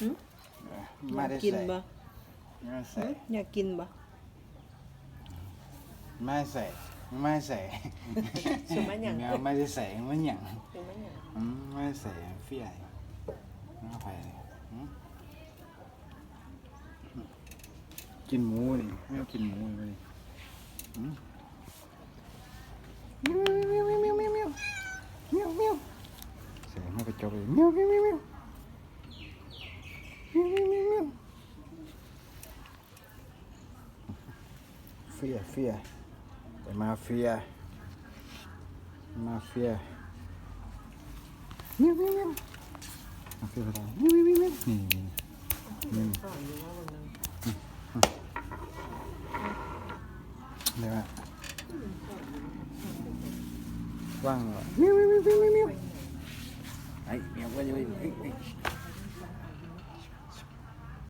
หึ มาได้กินใส่บ่มาใส่อยากกินบ่ไม่ใส่ไม่ใส่สมัยหยังแมวไม่ได้ใส่มันหยังสมัยหยังอืมไม่ได้ใส่เฟี้ยน้าไปเลยอืมกินหมูนี่ไม่เอากินหมูเลยอืมเมียวเมียวเมียวเมียวเมียวเมียวใส่ไม่กระจกเลยเมียวเมียวเมียวเมียวเมียวเมียวเมียวเมียวเฟี้ยเฟี้ยแต่มาเฟี้ยมาเฟียมิวมิวมิวมาคืออะไรมิวมิวมิวมิวนี่นี่ก่อนอยู่ว่าวันนึงเดี๋ยวว่างเหรอมิวมิวมิวมิวมิวไอ้เมียวก็จะไปเอ้ยเอ้ย